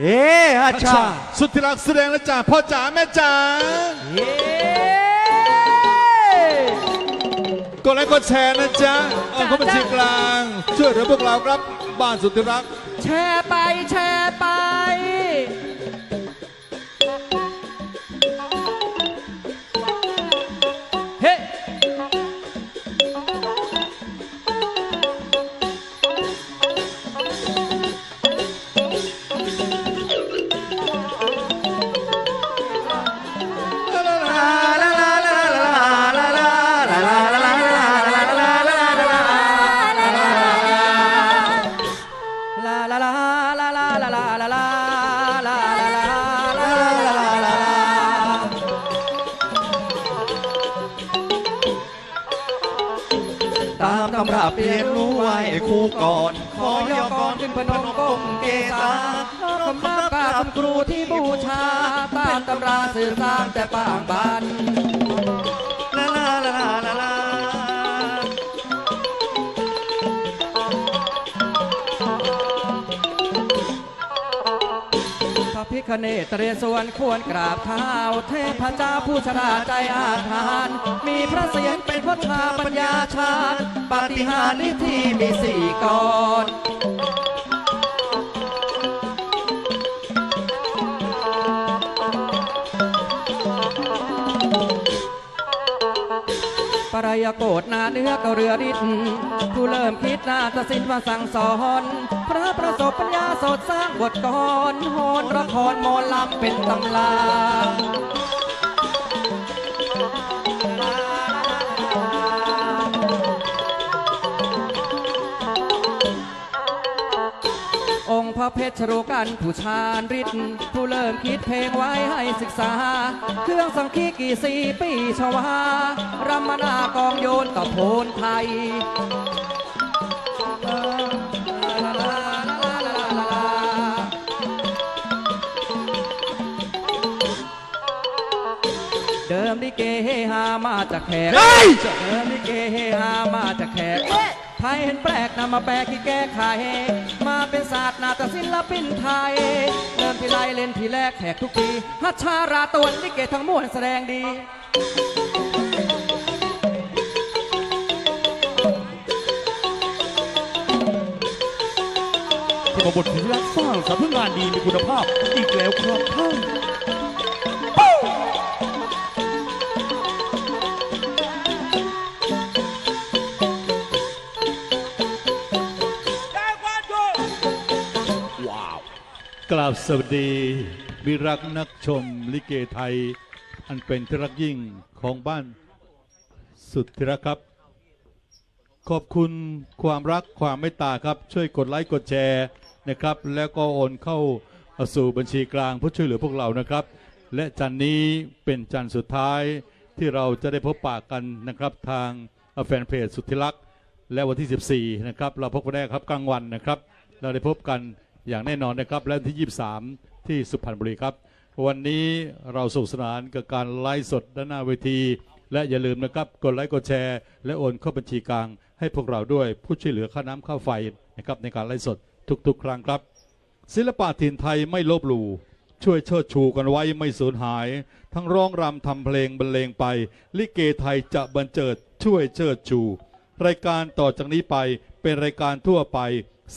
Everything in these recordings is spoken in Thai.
เอ๊อาชาสุดที่รักแสดงแล้วจ้าพ่อจ๋าแม่จ๋าเอ๊กดไลค์กดแชร์นะจ๊ะเออเขาเป็นชีกลาง ช่วยเหลือพวกเราครับบ้านสุดที่รัก แชร์ไปแชร์ไป ตำราเรียนรู้ไว้ครูก่อน ขอยอก่อนขึ้นพนมก้มเกษาขอบคุณกราบคุณครูที่บูชาตามตำราสื่อสางแต่ปางบัน คเนตเรศวรควรกราบเท้าเทพเจ้าผู้ชราใจอาถรรพ์มีพระเสียรเป็นพระชาปัญญาชาญปาฏิหาริย์ที่มีสี่กร ปรายโกดนาเนื้อก็เรือริดผู้เริ่มคิดนาฏศิลป์มาสั่งสอนพระประสบปัญญาสดสร้างบทกรโหนละครโมนลำเป็นตำลา เพชรโรกันผู้ชาญฤทธิ์ผู้เริ่มคิดเพลงไว้ให้ศึกษา เครื่องสังคีกี่สีปีชวารำมนากองโยนต่อโพนไทยเดิมลิเกเฮฮามาจากแขกเฮ้ยเดิมลิเกเฮฮามาจากแขก ไทยเห็นแปลกนำมาแปลคิดแก้ไข มาเป็นศาสตร์นาฏศิลปินไทย เริ่มทีไรเล่นทีแรกแขกทุกทีฮัชชาราตวนลิเกทั้งมวลแสดงดีกบทที่รักสร้างสรรค์เพื่องานดีมีคุณภาพอีกแล้วครับท่าน กราบสวัสดีมิรักนักชมลิเกไทย อันเป็นที่รักยิ่งของบ้านสุดที่รักครับ ขอบคุณความรักความเมตตาครับ ช่วยกดไลค์กดแชร์นะครับ แล้วก็โอนเข้าสู่บัญชีกลางเพื่อช่วยเหลือพวกเรานะครับ และจันนี้เป็นจันสุดท้ายที่เราจะได้พบปากกันนะครับ ทางแฟนเพจสุดที่รัก และวันที่ 14 นะครับ เราพบกันได้ครับกลางวันนะครับ เราได้พบกัน อย่างแน่นอนนะครับ และที่ 23 ที่สุพรรณบุรีครับ วันนี้เราสนุกสนานกับการไลฟ์สดด้านหน้าเวที และอย่าลืมนะครับ กดไลค์กดแชร์ และโอนเข้าบัญชีกลาง ให้พวกเราด้วยผู้ช่วยเหลือค่าน้ำค่าไฟนะครับในการไลฟ์สดทุกๆ ครั้งครับ ศิลปะถิ่นไทยไม่ลบหลู่ช่วยเชิดชูกันไว้ไม่สูญหาย ทั้งร้องรำทำเพลงบรรเลงไป ลิเกไทยจะบันเจิดช่วยเชิดชู รายการต่อจากนี้ไปเป็นรายการทั่วไป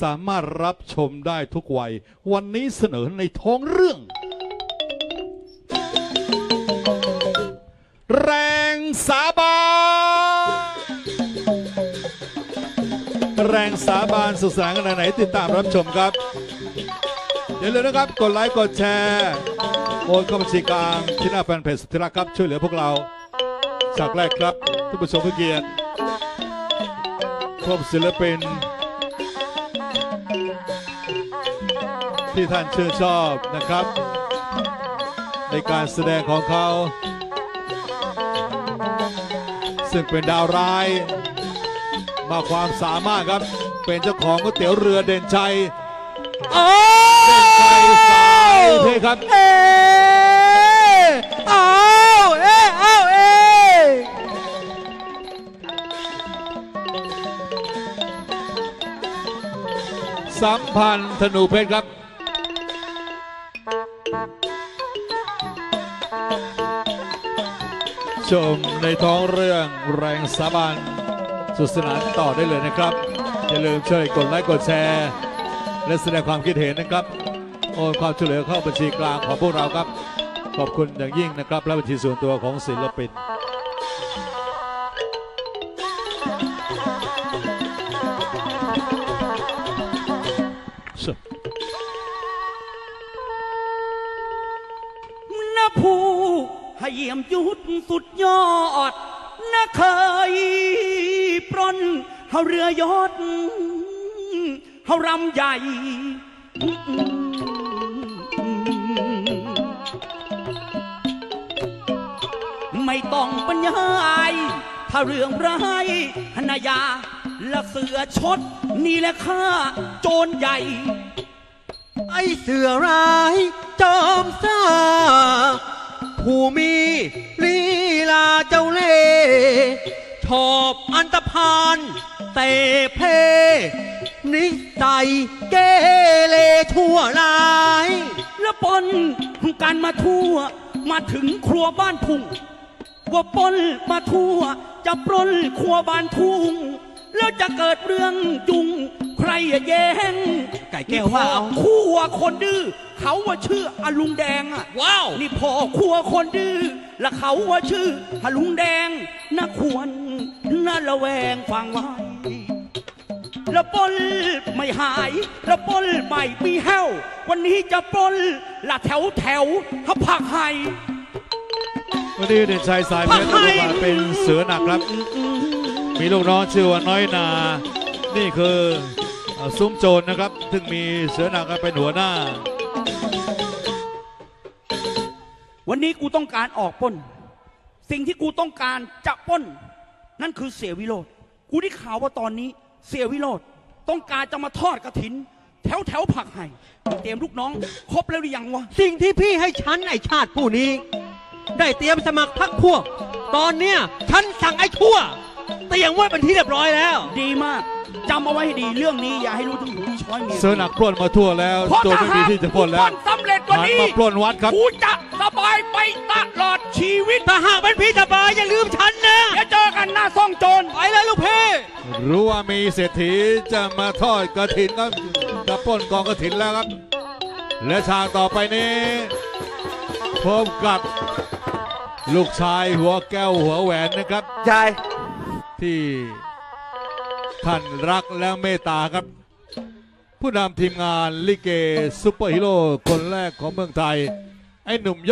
สามารถรับชมได้ทุกวัย วันนี้เสนอในท้องเรื่อง แรงสาบานแรงสาบานสุดแสนขนาดไหนติดตามรับชมครับอย่าลืมนะครับ กดไลค์กดแชร์โอนเข้าบัญชีกลางที่หน้าแฟนเพจสุดที่รักครับ ช่วยเหลือพวกเราจากแรกครับทุกผู้ชมผู้เกียรติพบศิลปิน ที่ท่านชื่นชอบนะครับ ในการแสดงของเขา ซึ่งเป็นดาวร้าย มาความสามารถครับ เป็นเจ้าของก๋วยเตี๋ยวเรือเด่นชัยโอ้ใจสายเพครับเอเอาเอเอาเอสัมพันธ์ธนูเพชรครับ ชมในท้องเรื่องแรงสาบานสุดสนานต่อได้เลยนะครับ อย่าลืมช่วยกดไลค์กดแชร์ และแสดงความคิดเห็นนะครับ โอนความช่วยเหลือเข้าบัญชีกลางของพวกเราครับ ขอบคุณอย่างยิ่งนะครับ และบัญชีส่วนตัวของศิลปินน เยี่ยมยุทธสุดยอดนะเคยปล้นเฮาเรือยอดเฮารำใหญ่ไม่ต้องบรรยายถ้าเรื่องร้ายหนายาและเสือชด นี่แหละข้าโจรใหญ่ ไอเสือร้ายจอมซ่า ผู้มีลีลาเจ้าเล่ห์ชอบอันตพานเตะเพนิสัยเกเรทั่วร้าย แล้วปนการมาทั่ว มาถึงครัวบ้านทุ่งว่าปนมาทั่ว จะปล้นครัวบ้านทุ่งแล้วจะเกิดเรื่องจุง ใครอย่าแย้งไก่แก้วว่าเอาครัวคนดื้อเขาว่าชื่ออลุงแดงอะว้าว นี่พ่อครัวคนดื้อและเขาว่าชื่ออลุงแดงน่าควรน่าระแวงฟังไว้แล้วปล้นไม่หาย แล้วปล้นไม่มีแห้ว วันนี้จะปล้นละแถวแถวเขาผักให้วันนี้เด่นชัยสายเพชรลูกบาศก์เป็นเสือหนักครับ มีลูกน้องชื่อว่าน้อยนา นี่คือเอ่อ ซุ้มโจรนะครับ ซึ่งมีเสือหนักเป็นหัวหน้า วันนี้กูต้องการออกปล้น สิ่งที่กูต้องการจะปล้น นั่นคือเสียวิโรธกูได้ข่าวว่าตอนนี้เสียวิโรธต้องการจะมาทอดกระถิน แถวแถวผักให้มึงเตรียมลูกน้อง ครบแล้วหรือยังวะสิ่งที่พี่ให้ฉันไอชาติผู้นี้ ได้เตรียมสมัครพักพวก ตอนเนี้ยฉันสั่งไอ้ชั่วเตรียมไว้เป็นที่เรียบร้อยแล้ว ดีมาก จำเอาไว้ให้ดีเรื่องนี้อย่าให้รู้ถึงหูช้อยเมียเสือหนักปล้นมาทั่วแล้วเพราะโจรถ้าไม่มีหากที่จะปล้นแล้วกูสำเร็จวันหันนี้มาปล้นวัดครับกูจะสบายไปตลอดชีวิตถ้าหากเป็นพี่สบายอย่าลืมฉันนะเดี๋ยวเจอกันหน้าซ่องโจรไปเลยลูกพี่รู้ว่ามีเศรษฐีจะมาทอดกระถินครับจะปล้นกองกระถินแล้วครับ และฉากต่อไปนี้พบกับลูกชายหัวแก้วหัวแหวนนะครับยายที่ ท่านรักและเมตตาครับ ผู้นำทีมงานลิเกซุปเปอร์ฮีโร่คนแรกของเมืองไทย ไอ้หนุ่มยอด